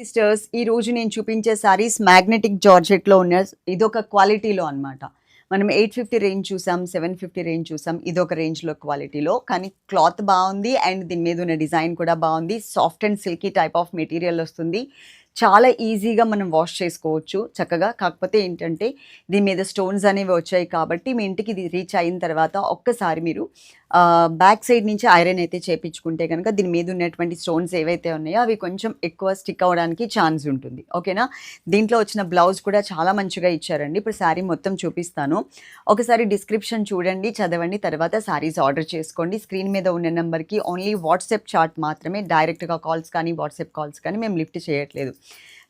Sisters ఈ రోజు నేను చూపించే సారీస్ మ్యాగ్నెటిక్ జార్జెట్లో ఉన్న ఇదొక క్వాలిటీలో అనమాట మనం ఎయిట్ ఫిఫ్టీ రేంజ్ చూసాం సెవెన్ ఫిఫ్టీ రేంజ్ చూసాం ఇదొక రేంజ్లో క్వాలిటీలో కానీ క్లాత్ బాగుంది అండ్ దీని మీద ఉన్న డిజైన్ కూడా బాగుంది. Soft and silky type of material వస్తుంది. చాలా ఈజీగా మనం వాష్ చేసుకోవచ్చు చక్కగా. కాకపోతే ఏంటంటే దీని మీద స్టోన్స్ అనేవి వచ్చాయి కాబట్టి మీ ఇంటికి ఇది రీచ్ అయిన తర్వాత ఒక్కసారి మీరు బ్యాక్ సైడ్ నుంచి ఐరన్ అయితే చేపించుకుంటే కనుక దీని మీద ఉన్నటువంటి స్టోన్స్ ఏవైతే ఉన్నాయో అవి కొంచెం ఎక్కువ స్టిక్ అవ్వడానికి ఛాన్స్ ఉంటుంది. ఓకేనా? దీంట్లో వచ్చిన బ్లౌజ్ కూడా చాలా మంచిగా ఇచ్చారండి. ఇప్పుడు శారీ మొత్తం చూపిస్తాను. ఒకసారి డిస్క్రిప్షన్ చూడండి చదవండి తర్వాత శారీస్ ఆర్డర్ చేసుకోండి. స్క్రీన్ మీద ఉన్న నెంబర్కి ఓన్లీ వాట్సాప్ చాట్ మాత్రమే డైరెక్ట్గా కాల్స్ కానీ వాట్సాప్ కాల్స్ కానీ మేము లిఫ్ట్ చేయట్లేదు.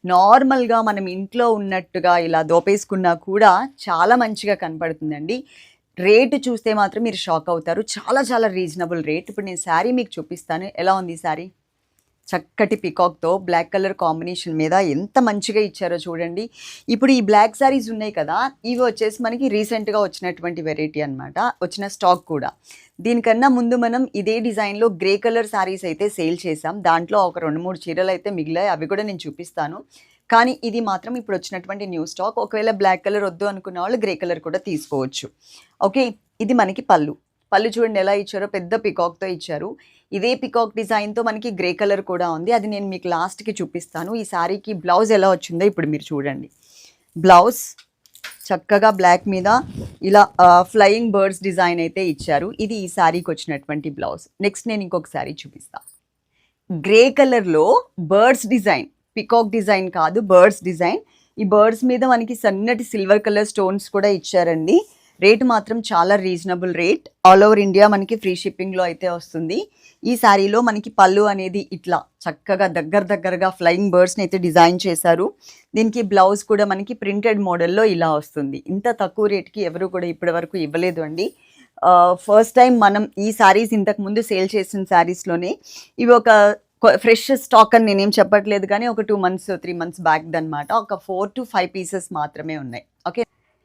నార్మల్గా మనం ఇంట్లో ఉన్నట్టుగా ఇలా దోపేసుకున్నా కూడా చాలా మంచిగా కనపడుతుందండి. రేటు చూస్తే మాత్రం మీరు షాక్ అవుతారు. చాలా చాలా రీజనబుల్ రేట్. ఇప్పుడు నేను శారీ మీకు చూపిస్తాను. ఎలా ఉంది శారీ? చక్కటి పికాక్తో బ్లాక్ కలర్ కాంబినేషన్ మీద ఎంత మంచిగా ఇచ్చారో చూడండి. ఇప్పుడు ఈ బ్లాక్ శారీస్ ఉన్నాయి కదా ఇవి వచ్చేసి మనకి రీసెంట్గా వచ్చినటువంటి వెరైటీ అనమాట వచ్చిన స్టాక్ కూడా. దీనికన్నా ముందు మనం ఇదే డిజైన్లో గ్రే కలర్ శారీస్ అయితే సేల్ చేసాం దాంట్లో ఒక రెండు మూడు చీరలు అయితే మిగిలాయి. అవి కూడా నేను చూపిస్తాను. కానీ ఇది మాత్రం ఇప్పుడు వచ్చినటువంటి న్యూ స్టాక్ ఒకవేళ బ్లాక్ కలర్ వద్దు అనుకున్న వాళ్ళు గ్రే కలర్ కూడా తీసుకోవచ్చు. ఓకే ఇది మనకి పళ్ళు. పళ్ళు చూడండి ఎలా ఇచ్చారో పెద్ద పికాక్తో ఇచ్చారు. ఇదే పికాక్ డిజైన్తో మనకి గ్రే కలర్ కూడా ఉంది. అది నేను మీకు లాస్ట్కి చూపిస్తాను. ఈ శారీకి బ్లౌజ్ ఎలా వచ్చిందో ఇప్పుడు మీరు చూడండి. బ్లౌజ్ చక్కగా బ్లాక్ మీద ఇలా ఫ్లయింగ్ బర్డ్స్ డిజైన్ అయితే ఇచ్చారు. ఇది ఈ శారీకి వచ్చినటువంటి బ్లౌజ్ నెక్స్ట్ నేను ఇంకొక శారీ చూపిస్తాను గ్రే కలర్లో బర్డ్స్ డిజైన్ పికాక్ డిజైన్ కాదు బర్డ్స్ డిజైన్ ఈ బర్డ్స్ మీద మనకి సన్నటి సిల్వర్ కలర్ స్టోన్స్ కూడా ఇచ్చారండి. రేట్ మాత్రం చాలా reasonable rate all over India మనకి ఫ్రీ షిప్పింగ్లో అయితే వస్తుంది. ఈ శారీలో మనకి పళ్ళు అనేది ఇట్లా చక్కగా దగ్గర దగ్గరగా ఫ్లయింగ్ బర్డ్స్ని అయితే డిజైన్ చేశారు. దీనికి బ్లౌజ్ కూడా మనకి ప్రింటెడ్ మోడల్లో ఇలా వస్తుంది. ఇంత తక్కువ రేట్కి ఎవరు కూడా ఇప్పటి వరకు ఇవ్వలేదు అండి. ఫస్ట్ టైం మనం ఈ శారీస్ ఇంతకు ముందు సేల్ చేసిన శారీస్లోనే ఇవి ఒక ఫ్రెష్ స్టాక్ అని నేనేం చెప్పట్లేదు కానీ ఒక two months three months back అనమాట ఒక ఫోర్ టు ఫైవ్ పీసెస్ మాత్రమే ఉన్నాయి. ఓకే?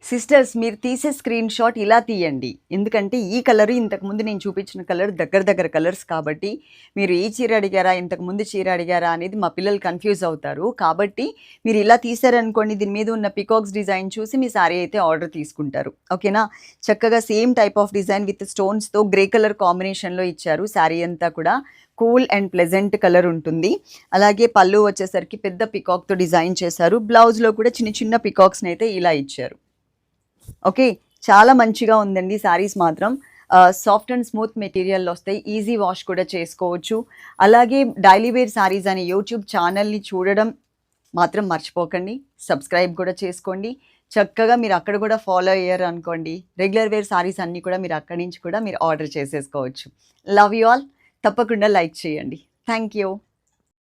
సిస్టర్స్ మీరు తీసే స్క్రీన్ షాట్ ఇలా తీయండి. ఎందుకంటే ఈ కలర్ ఇంతకుముందు నేను చూపించిన కలర్ దగ్గర దగ్గర కలర్స్ కాబట్టి మీరు ఈ చీర అడిగారా ఇంతకుముందు చీర అడిగారా అనేది మా పిల్లలు కన్ఫ్యూజ్ అవుతారు. కాబట్టి మీరు ఇలా తీసారనుకోండి దీని మీద ఉన్న పికాక్స్ డిజైన్ చూసి మీ సారీ అయితే ఆర్డర్ తీసుకుంటారు. ఓకేనా? చక్కగా same type of design with స్టోన్స్తో గ్రే కలర్ కాంబినేషన్లో ఇచ్చారు శారీ అంతా కూడా. కూల్ అండ్ ప్లెజెంట్ కలర్ ఉంటుంది. అలాగే పళ్ళు వచ్చేసరికి పెద్ద పికాక్తో డిజైన్ చేశారు. బ్లౌజ్లో కూడా చిన్న చిన్న పికాక్స్ని అయితే ఇలా ఇచ్చారు. ఓకే చాలా మంచిగా ఉందండి శారీస్ మాత్రం. సాఫ్ట్ అండ్ స్మూత్ మెటీరియల్ వస్తాయి. ఈజీ వాష్ కూడా చేసుకోవచ్చు. అలాగే డైలీ వేర్ శారీస్ అనే యూట్యూబ్ ఛానల్ని చూడడం మాత్రం మర్చిపోకండి. సబ్స్క్రైబ్ కూడా చేసుకోండి. చక్కగా మీరు అక్కడ కూడా ఫాలో అయ్యారు అనుకోండి. రెగ్యులర్ వేర్ శారీస్ అన్నీ కూడా మీరు అక్కడి నుంచి కూడా మీరు ఆర్డర్ చేసేసుకోవచ్చు. Love you all. తప్పకుండా లైక్ చేయండి. Thank you.